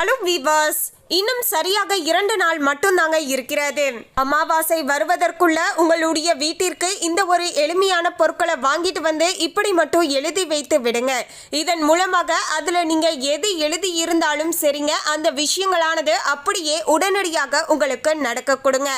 Hello viewers இன்னும் சரியாக இரண்டு நாள் மட்டும்தாங்க இருக்கிறது. அமாவாசை வருவதற்குள்ள உங்களுடைய வீட்டிற்கு இந்த ஒரு எளிமையான பொருட்களை வாங்கிட்டு வந்து இப்படி மட்டும் எழுதி வைத்து விடுங்க. இதன் மூலமாக அதுல நீங்க எது எழுதி இருந்தாலும் சரிங்க. அந்த விஷயங்களானது அப்படியே உடனடியாக உங்களுக்கு நடக்க கொடுங்க.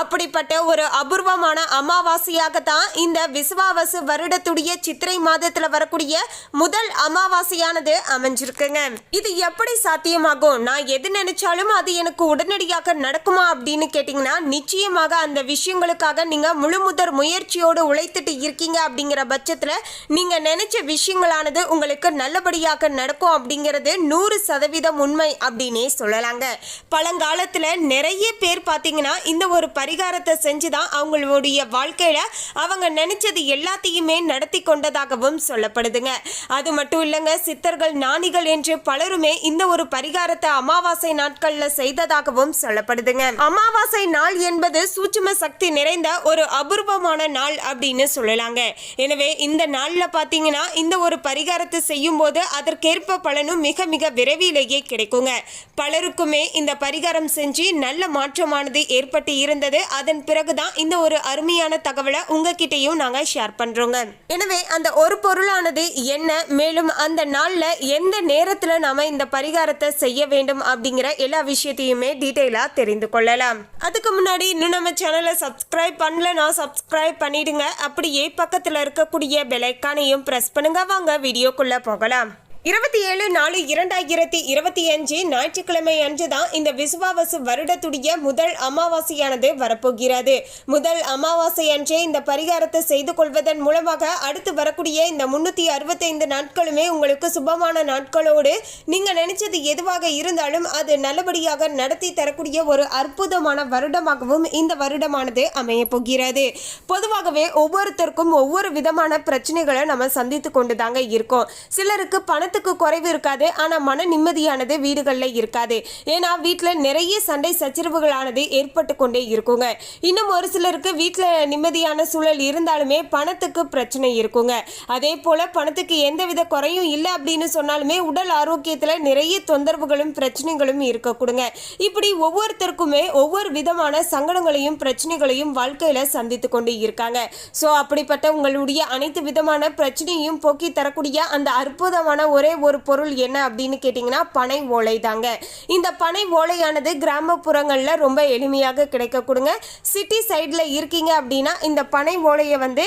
அப்படிப்பட்ட ஒரு அபூர்வமான அமாவாசையாக தான் இந்த விசுவாவசு வருடத்துடைய சித்திரை மாதத்துல வரக்கூடிய முதல் அமாவாசையானது அமைஞ்சிருக்குங்க. இது எப்படி சாத்தியமாகும்? நான் எது நினைச்சாலும் அது எனக்கு உடனடியாக நடக்குமா அப்படின்னு கேட்டிங்கன்னா நிச்சயமாக அந்த விஷயங்களுக்காக நீங்கள் முழு முதற் முயற்சியோடு உழைத்துட்டு இருக்கீங்க அப்படிங்கிற பட்சத்தில் நீங்கள் நினைச்ச விஷயங்களானது உங்களுக்கு நல்லபடியாக நடக்கும் அப்படிங்கிறது நூறு சதவீதம் உண்மை அப்படின்னே சொல்லலாங்க. பழங்காலத்தில் நிறைய பேர் பார்த்தீங்கன்னா இந்த ஒரு பரிகாரத்தை செஞ்சு தான் அவங்களுடைய வாழ்க்கையில் அவங்க நினைச்சது எல்லாத்தையுமே நடத்தி கொண்டதாகவும் சொல்லப்படுதுங்க. அது மட்டும் இல்லைங்க சித்தர்கள் ஞானிகள் என்று பலருமே இந்த ஒரு பரிகாரத்தை அமாவாசை நாட்கள்ல செய்ததாகவும் சொல்லப்படுதுங்க. அமாவாசை நாள் என்பது சூட்சும சக்தி நிறைந்த ஒரு அபூர்வமான நாள் அப்படின்னு சொல்லலாங்க. எனவே இந்த நாள்ல பாத்தீங்கன்னா இந்த ஒரு பரிகாரத்தை செய்யும் போது அதற்கேற்ப பலனும் மிக மிக விரைவிலேயே கிடைக்குங்க. பலருக்குமே இந்த பரிகாரம் செஞ்சு நல்ல மாற்றமானது ஏற்பட்டு இருந்தது. அதன் பிறகுதான் இந்த ஒரு அருமையான தகவலை உங்ககிட்டயும் நாங்க ஷேர் பண்றோங்க. எனவே அந்த ஒரு பொருளானது என்ன? மேலும் அந்த நாள்ல எந்த நேரத்துல நாம இந்த பரிகாரத்தை செய்ய வேண்டும் அப்படிங்கிற எல்லா விஷயத்தையுமே டீட்டெயிலா தெரிந்து கொள்ளலாம். அதுக்கு முன்னாடி இன்னும் நம்ம சேனலை சப்ஸ்கிரைப் பண்ணலன்னா சப்ஸ்கிரைப் பண்ணிடுங்க. அப்படியே பக்கத்துல இருக்கக்கூடிய பெலைக்கானையும் பிரஸ் பண்ணுங்க. வாங்க வீடியோக்குள்ள போகலாம். இருபத்தி ஏழு நாலு இரண்டாயிரத்தி இருபத்தி அஞ்சு ஞாயிற்றுக்கிழமை அன்று தான் இந்த விசுவாவசு வருடத்துடைய முதல் அமாவாசையானது வரப்போகிறது. முதல் அமாவாசை அன்றே இந்த பரிகாரத்தை செய்து கொள்வதன் மூலமாக அடுத்து வரக்கூடிய இந்த முன்னூற்றி அறுபத்தைந்து நாட்களுமே உங்களுக்கு சுபமான நாட்களோடு நீங்கள் நினைச்சது எதுவாக இருந்தாலும் அது நல்லபடியாக நடத்தி தரக்கூடிய ஒரு அற்புதமான வருடமாகவும் இந்த வருடமானது அமைய போகிறது. பொதுவாகவே ஒவ்வொருத்தருக்கும் ஒவ்வொரு விதமான பிரச்சனைகளை நம்ம சந்தித்து கொண்டு தாங்க இருக்கோம். சிலருக்கு பணத்தை பணத்துக்கு குறைவு இருக்காது. ஆனால் மன நிம்மதியானது வீடுகளில் இருக்காது. ஏன்னா வீட்டில் நிறைய சண்டை சச்சரவுகளானது ஏற்பட்டு கொண்டே இருக்குங்க. இன்னும் ஒரு சிலருக்கு வீட்டில் நிம்மதியான சூழல் இருந்தாலுமே பணத்துக்கு பிரச்சனை இருக்குங்க. அதே போல் பணத்துக்கு எந்தவித குறையும் இல்லை அப்படின்னு சொன்னாலுமே உடல் ஆரோக்கியத்தில் நிறைய தொந்தரவுகளும் பிரச்சனைகளும் இருக்கக்கூடுங்க. இப்படி ஒவ்வொருத்தருக்குமே ஒவ்வொரு விதமான சங்கடங்களையும் பிரச்சனைகளையும் வாழ்க்கையில் சந்தித்து கொண்டு இருக்காங்க. ஸோ அப்படிப்பட்ட உங்களுடைய அனைத்து விதமான பிரச்சனையும் போக்கி தரக்கூடிய அந்த அற்புதமான ஒரே ஒரு பொருள் என்ன அப்படின்னு கேட்டிங்கன்னா பனை ஓலை தாங்க இந்த பனை ஓலையானது கிராமப்புறங்களில் ரொம்ப எளிமையாக கிடைக்கக்கூடுங்க. கொடுங்க சிட்டி சைடில் இருக்கீங்க அப்படின்னா இந்த பனை ஓலையை வந்து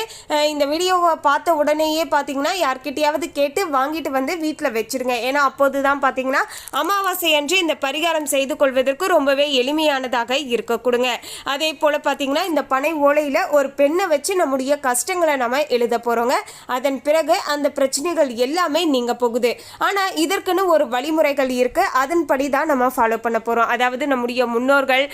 இந்த வீடியோவை பார்த்த உடனேயே பார்த்தீங்கன்னா யார்கிட்டையாவது கேட்டு வாங்கிட்டு வந்து வீட்டில் வச்சிருங்க. ஏன்னா அப்போது தான் பார்த்தீங்கன்னா அமாவாசை அன்று இந்த பரிகாரம் செய்து கொள்வதற்கு ரொம்பவே எளிமையானதாக இருக்கக்கூடுங்க. அதே போல் பார்த்தீங்கன்னா இந்த பனை ஓலையில் ஒரு பெண்ணை வச்சு நம்முடைய கஷ்டங்களை நம்ம எழுத போகிறோங்க அதன் பிறகு அந்த பிரச்சனைகள் எல்லாமே நீங்கள் போகுது. ஆனால் இதற்குன்னு ஒரு வழிமுறைகள் இருக்குது அதன்படி தான் நம்ம ஃபாலோ பண்ண போகிறோம் அதாவது நம்முடைய முன்னோர்கள்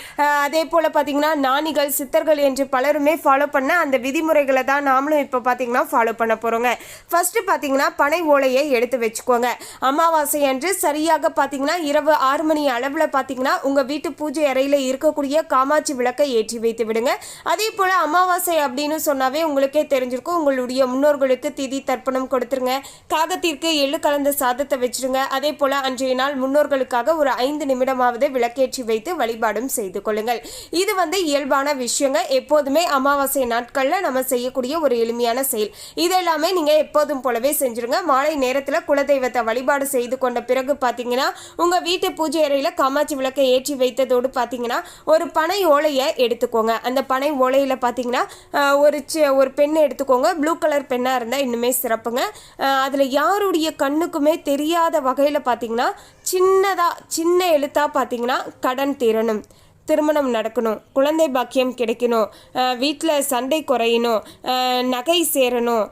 அதே போல் பார்த்தீங்கன்னா ஞானிகள் சித்தர்கள் என்று பலருமே ஃபாலோ பண்ண அந்த விதிமுறைகளை தான் நாமளும் இப்போ பார்த்தீங்கன்னா ஃபாலோ பண்ண போகிறோங்க ஃபஸ்ட்டு பார்த்தீங்கன்னா பனை ஓலையை எடுத்து வச்சுக்கோங்க. அமாவாசை அன்று சரியாக பார்த்தீங்கன்னா இரவு ஆறு மணி அளவில் பார்த்தீங்கன்னா உங்கள் வீட்டு பூஜை அறையில் இருக்கக்கூடிய காமாட்சி விளக்கை ஏற்றி வைத்து விடுங்க. அதே போல் அமாவாசை அப்படின்னு சொன்னாவே உங்களுக்கே தெரிஞ்சிருக்கும். உங்களுடைய முன்னோர்களுக்கு திதி தர்ப்பணம் கொடுத்துருங்க. காகத்திற்கு எள்ளு அந்த சாதத்தை வச்சிருங்க. அதே போல் அன்றைய நாள் முன்னோர்களுக்காக ஒரு ஐந்து நிமிடமாவது விளக்கேற்றி வைத்து வழிபாடும் செய்து கொள்ளுங்கள். இது வந்து இயல்பான விஷயங்க. எப்போதுமே அமாவாசை நாட்களில் நம்ம செய்யக்கூடிய ஒரு எளிமையான செயல். இதெல்லாமே நீங்கள் எப்போதும் போலவே செஞ்சுருங்க. மாலை நேரத்தில் குலதெய்வத்தை வழிபாடு செய்து கொண்ட பிறகு பார்த்தீங்கன்னா உங்கள் வீட்டு பூஜை அறையில் காமாட்சி விளக்கை ஏற்றி வைத்ததோடு பார்த்தீங்கன்னா ஒரு பனை ஓலையை எடுத்துக்கோங்க. அந்த பனை ஓலையில் பார்த்தீங்கன்னா ஒரு ஒரு பெண்ணை எடுத்துக்கோங்க. ப்ளூ கலர் பெண்ணாக இருந்தால் இன்னுமே சிறப்புங்க. அதில் யாருடைய கண்ணு கண்ணுக்குமே தெரியாத வகையில் பார்த்தீங்கன்னா சின்னதாக சின்ன எழுத்தாக பார்த்தீங்கன்னா கடன் திறனும் திருமணம் நடக்கணும் குழந்தை பாக்கியம் கிடைக்கணும் வீட்டில் சண்டை குறையணும் நகை சேரணும்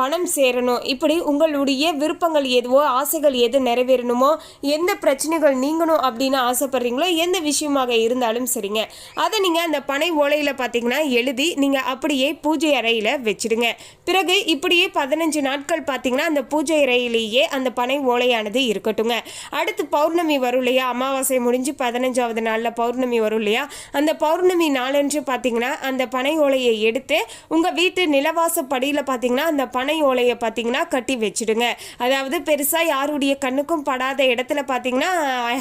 பணம் சேரணும் இப்படி உங்களுடைய விருப்பங்கள் எதுவோ ஆசைகள் எது நிறைவேறணுமோ எந்த பிரச்சனைகள் நீங்கணும் அப்படின்னு ஆசைப்படுறீங்களோ எந்த விஷயமாக இருந்தாலும் சரிங்க. அதை நீங்கள் அந்த பனை ஓலையில் பார்த்தீங்கன்னா எழுதி நீங்கள் அப்படியே பூஜை அறையில் வச்சிடுங்க. பிறகு இப்படியே பதினஞ்சு நாட்கள் பார்த்தீங்கன்னா அந்த பூஜை அறையிலேயே அந்த பனை ஓலையானது இருக்கட்டுங்க. அடுத்து பௌர்ணமி வரும் இல்லையா? அமாவாசை முடிஞ்சு பதினஞ்சாவது நாளில் பௌர்ணமி வரும் வரும் இல்லையா? அந்த பௌர்ணமி நாளன்று பார்த்தீங்கன்னா அந்த பனை ஓலையை எடுத்து உங்கள் வீட்டு நிலவாச படியில் பார்த்தீங்கன்னா அந்த பனை ஓலையை பார்த்தீங்கன்னா கட்டி வச்சிடுங்க. அதாவது பெருசாக யாருடைய கண்ணுக்கும் படாத இடத்துல பார்த்தீங்கன்னா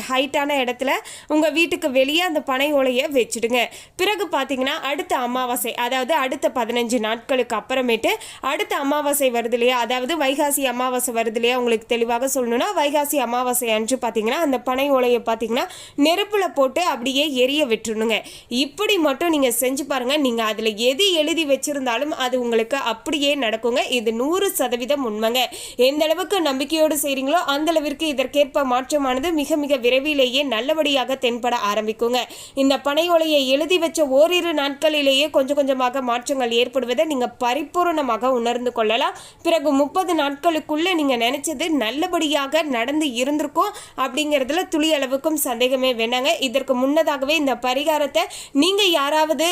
ஹைட்டான இடத்துல உங்கள் வீட்டுக்கு வெளியே அந்த பனை ஓலையை வச்சிடுங்க. பிறகு பார்த்தீங்கன்னா அடுத்த அமாவாசை அதாவது அடுத்த பதினஞ்சு நாட்களுக்கு அப்புறமேட்டு அடுத்த அமாவாசை வருது இல்லையா? அதாவது வைகாசி அமாவாசை வருது இல்லையா? உங்களுக்கு தெளிவாக சொல்லணும்னா வைகாசி அமாவாசை அன்று பார்த்தீங்கன்னா அந்த பனை ஓலையை பார்த்தீங்கன்னா நெருப்பில் போட்டு அப்படியே எரிய விட்டுருணுங்க. இப்படி மட்டும் நீங்கள் செஞ்சு பாருங்கள் நீங்கள் அதில் எது எழுதி வச்சிருந்தாலும் அது உங்களுக்கு அப்படியே நடக்குங்க. இது நூறு சதவீதம் உண்மைங்க. எந்த அளவுக்கு நம்பிக்கையோடு செய்கிறீங்களோ அந்த அளவிற்கு இதற்கேற்ப மாற்றமானது மிக மிக விரைவிலேயே நல்லபடியாக தென்பட ஆரம்பிக்குங்க. இந்த பனை ஓலையை எழுதி வச்ச ஓரிரு நாட்களிலேயே கொஞ்சம் கொஞ்சமாக மாற்றங்கள் ஏற்படுவதை நீங்கள் பரிபூரணமாக உணர்ந்து கொள்ளலாம். பிறகு முப்பது நாட்களுக்குள்ளே நீங்கள் நினச்சது நல்லபடியாக நடந்து இருந்திருக்கும் அப்படிங்கிறதுல துளி அளவுக்கும் சந்தேகமே வேணாங்க. இதற்கு முன்னதாகவே இந்த பரிகாரத்தை நீங்கள் யாராவது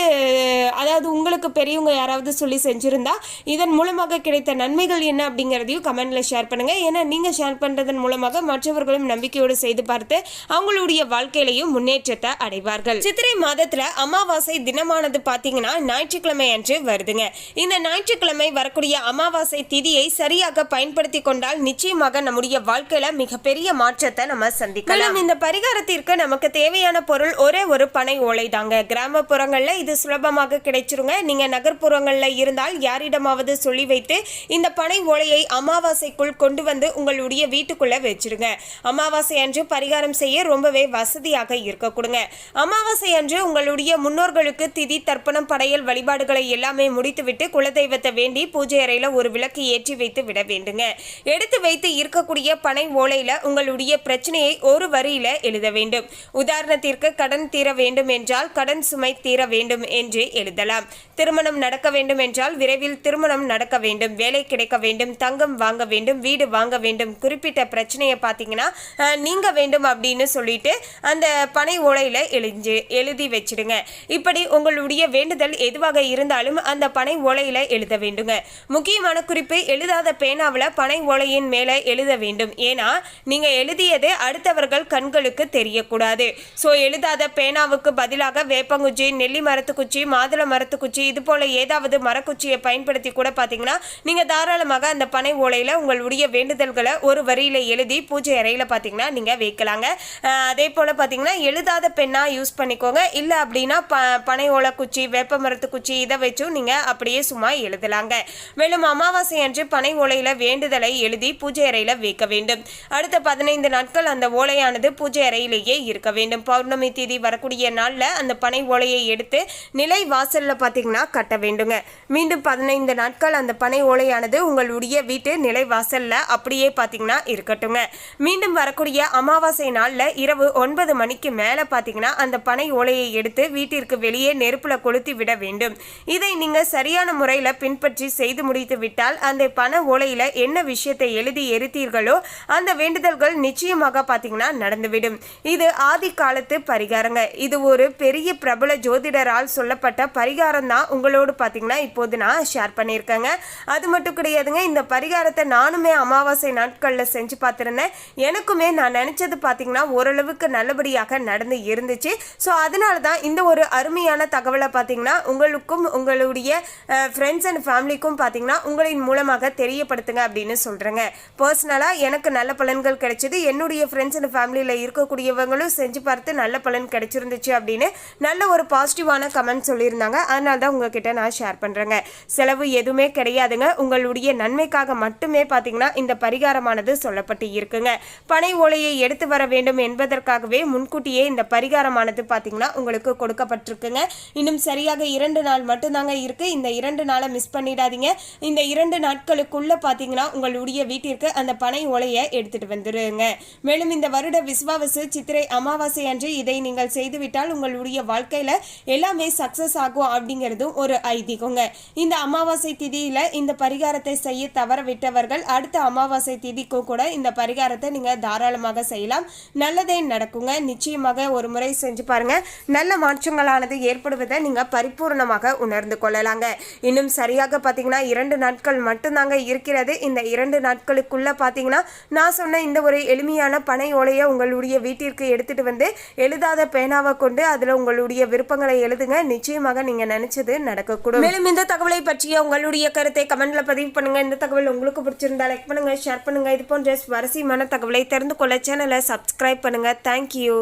அதாவது உங்களுக்கு பெரியவங்க யாராவது சொல்லி செஞ்சுருந்தா இதன் மூலமாக கிடைத்த நன்மைகள் என்ன அப்படிங்கிறதையும் கமெண்டில் ஷேர் பண்ணுங்கள் ஏன்னா நீங்கள் ஷேர் பண்ணுறதன் மூலமாக மற்றவர்களும் நம்பிக்கையோடு செய்து பார்த்து அவங்களுடைய வாழ்க்கையிலையும் முன்னேற்றத்தை அடைவார்கள். சித்திரை மாதத்துல அமாவாசை தினமானது பார்த்தீங்கன்னா ஞாயிற்றுக்கிழமை அன்று வருதுங்க. இந்த ஞாயிற்றுக்கிழமை வரக்கூடிய அமாவாசை திதியை சரியாக பயன்படுத்தி கொண்டால் நிச்சயமாக நம்முடைய வாழ்க்கையில மிகப்பெரிய மாற்றத்தை நம்ம சந்திக்கலாம். இந்த பரிகாரத்திற்கு நமக்கு தேவையான பொருள் ஒரே ஒரு பனை ஓலை தாங்க கிராமப்புறங்களில் இது சுலபமாக கிடைச்சிருங்க. நீங்க நகர்ப்புறங்களில் இருந்தால் யாரிடமாவது சொல்லி வைத்து இந்த பனை ஓலையை அமாவாசைக்குள் கொண்டு வந்து உங்களுடைய வீட்டுக்குள்ள வச்சிருங்க. அமாவாசை அன்று பரிகாரம் செய்ய ரொம்பவே வசதியாக இருக்க கொடுங்க. அமாவாசை அன்று உங்களுடைய முன்னோர்களுக்கு திதி தர்ப்பணம் படையல் வழிபாடுகளை எல்லாமே முடித்துவிட்டு குலதெய்வத்தை வேண்டி பூஜை அறையில ஒரு விளக்கு ஏற்றி வைத்து விட வேண்டுங்க. எடுத்து வைத்து இருக்கக்கூடிய பனை ஓலையில உங்களுடைய பிரச்சனையை ஒரு வரியில எழுத வேண்டும். உதாரணத்திற்கு கடன் தீர வேண்டும் என்றால் கடன் சுமை தீர வேண்டும் என்று எழுதலாம். திருமணம் நடக்க வேண்டும் என்றால் விரைவில் திருமணம் நடக்க வேண்டும். வேலை கிடைக்க வேண்டும். தங்கம் வாங்க வேண்டும். வீடு வாங்க வேண்டும். குறிப்பிட்ட பிரச்சனையை பார்த்தீங்கன்னா நீங்க வேண்டும் அப்படின்னு சொல்லிட்டு அந்த பனை ஓலையில எழுதி எழுதி வச்சிடுங்க. இப்படி உங்களுடைய வேண்டுதல் எதுவாக இருந்தாலும் அந்த பனை ஓலையில எழுத வேண்டுங்க. முக்கியமான குறிப்பு எழுதாத பேனாவில் பனை ஓலையின் மேலே எழுத வேண்டும். ஏன்னா நீங்க எழுதியது அடுத்தவர்கள் கண்களுக்கு தெரியக்கூடாது. ஸோ எழுதாத பேனா பேனாவுக்கு பதிலாக வேப்பங்குச்சி நெல்லி மரத்துக்குச்சி மாதுளை மரத்துக்குச்சி இது போல ஏதாவது மரக்குச்சியை பயன்படுத்தி கூட பார்த்தீங்கன்னா நீங்கள் தாராளமாக அந்த பனை ஓலையில் உங்களுடைய வேண்டுதல்களை ஒரு வரியில் எழுதி பூஜை அறையில் பார்த்தீங்கன்னா நீங்கள் வைக்கலாங்க. அதே போல் பார்த்தீங்கன்னா எழுதாத பெண்ணாக யூஸ் பண்ணிக்கோங்க. இல்லை அப்படின்னா ப பனை ஓலை குச்சி வேப்ப மரத்துக்குச்சி இதை வச்சும் நீங்கள் அப்படியே சும்மா எழுதலாங்க. மேலும் அமாவாசை அன்று பனை ஓலையில் வேண்டுதலை எழுதி பூஜை அறையில் வைக்க வேண்டும். அடுத்த பதினைந்து நாட்கள் அந்த ஓலையானது பூஜை அறையிலேயே இருக்க வேண்டும். பௌர்ணமி தேதி வரக்கூடிய நாளில் அந்த பனை ஓலையை எடுத்து நிலை வாசலில் பார்த்தீங்கன்னா கட்ட வேண்டுங்க. மீண்டும் பதினைந்து நாட்கள் அந்த பனை ஓலையானது உங்களுடைய வீட்டு நிலை வாசலில் அப்படியே பார்த்தீங்கன்னா இருக்கட்டுங்க. மீண்டும் வரக்கூடிய அமாவாசை நாளில் இரவு ஒன்பது மணிக்கு மேலே பார்த்தீங்கன்னா அந்த பனை ஓலையை எடுத்து வீட்டிற்கு வெளியே நெருப்பில் கொளுத்தி விட வேண்டும். இதை நீங்கள் சரியான முறையில் பின்பற்றி செய்து முடித்து விட்டால் அந்த பண ஓலையில் என்ன விஷயத்தை எழுதி எரித்தீர்களோ அந்த வேண்டுதல்கள் நிச்சயமாக பார்த்தீங்கன்னா நடந்துவிடும். இது ஆதி காலத்து பரிகாரங்க. இது ஒரு பெரிய பிரபல ஜோதிடரால் சொல்லப்பட்ட பரிகாரம் தான் உங்களோடு பார்த்தீங்கன்னா இப்போது நான் ஷேர் பண்ணியிருக்கேங்க. அது மட்டும் கிடையாதுங்க இந்த பரிகாரத்தை நானுமே அமாவாசை நாட்களில் செஞ்சு பார்த்துருந்தேன். எனக்குமே நான் நினச்சது பார்த்தீங்கன்னா ஓரளவுக்கு நல்லபடியாக நடந்து இருந்துச்சு. ஸோ அதனால தான் இந்த ஒரு அருமையான தகவலை பார்த்தீங்கன்னா உங்களுக்கும் உங்களுடைய ஃப்ரெண்ட்ஸ் அண்ட் ஃபேமிலிக்கும் பார்த்தீங்கன்னா உங்களின் மூலமாக தெரியப்படுத்துங்க அப்படின்னு சொல்கிறேங்க பர்சனலாக எனக்கு நல்ல பலன்கள் கிடைச்சிது. என்னுடைய ஃப்ரெண்ட்ஸ் அண்ட் ஃபேமிலியில் இருக்கக்கூடியவங்களும் செஞ்சு பார்த்து நல்ல பலன் இருந்துச்சு அப்படின்னு நல்ல ஒரு பாசிட்டிவான கமெண்ட் சொல்லியிருந்தாங்க. அதனால தான் உங்ககிட்ட நான் ஷேர் பண்ணுறேங்க செலவு எதுவுமே கிடையாதுங்க. உங்களுடைய நன்மைக்காக மட்டுமே பார்த்தீங்கன்னா இந்த பரிகாரமானது சொல்லப்பட்டு இருக்குங்க. பனை ஓலையை எடுத்து வர வேண்டும் என்பதற்காகவே முன்கூட்டியே இந்த பரிகாரமானது பார்த்தீங்கன்னா உங்களுக்கு கொடுக்கப்பட்டிருக்குங்க. இன்னும் சரியாக இரண்டு நாள் மட்டும்தாங்க இருக்கு. இந்த இரண்டு நாளை மிஸ் பண்ணிடாதீங்க. இந்த இரண்டு நாட்களுக்குள்ள பார்த்தீங்கன்னா உங்களுடைய வீட்டிற்கு அந்த பனை ஓலையை எடுத்துட்டு வந்துருங்க. மேலும் இந்த வருட விஸ்வாவசு சித்திரை அமாவாசை அன்று இதை நீங்கள் செய்து விட்டால் உங்களுடைய வாழ்க்கையில் எல்லாமே சக்சஸ் ஆகும் அப்படிங்கிறதும் ஒரு ஐதீகங்க. இந்த அமாவாசை திதியில் இந்த பரிகாரத்தை செய்ய தவற விட்டவர்கள் அடுத்த அமாவாசை திதிக்கும் கூட இந்த பரிகாரத்தை நீங்கள் தாராளமாக செய்யலாம். நல்லதே நடக்குங்க. நிச்சயமாக ஒரு முறை செஞ்சு பாருங்க. நல்ல மாற்றங்களானது ஏற்படுவதை நீங்கள் பரிபூர்ணமாக உணர்ந்து கொள்ளலாங்க. இன்னும் சரியாக பார்த்தீங்கன்னா இரண்டு நாட்கள் மட்டும்தாங்க இருக்கிறது. இந்த இரண்டு நாட்களுக்குள்ளே பார்த்தீங்கன்னா நான் சொன்ன இந்த ஒரு எளிமையான பனை ஓலையை உங்களுடைய வீட்டிற்கு எடுத்துகிட்டு வந்து எழுதாத பேனாவை கொண்டு அதில் உங்களுடைய விருப்பங்களை எழுதுங்க. நிச்சயமாக நீங்கள் நினைச்சது நடக்கக்கூடும். மேலும் இந்த தகவலை பற்றிய உங்களுடைய கருத்தை கமெண்ட்ல பதிவு பண்ணுங்க. இந்த தகவல் உங்களுக்கு பிடிச்சிருந்தா லைக் பண்ணுங்க ஷேர் பண்ணுங்க. இது போன்ற சுவாரஸ்யமான தகவலை தெரிந்து கொள்ள சேனலை சப்ஸ்கிரைப் பண்ணுங்க. தேங்க்யூ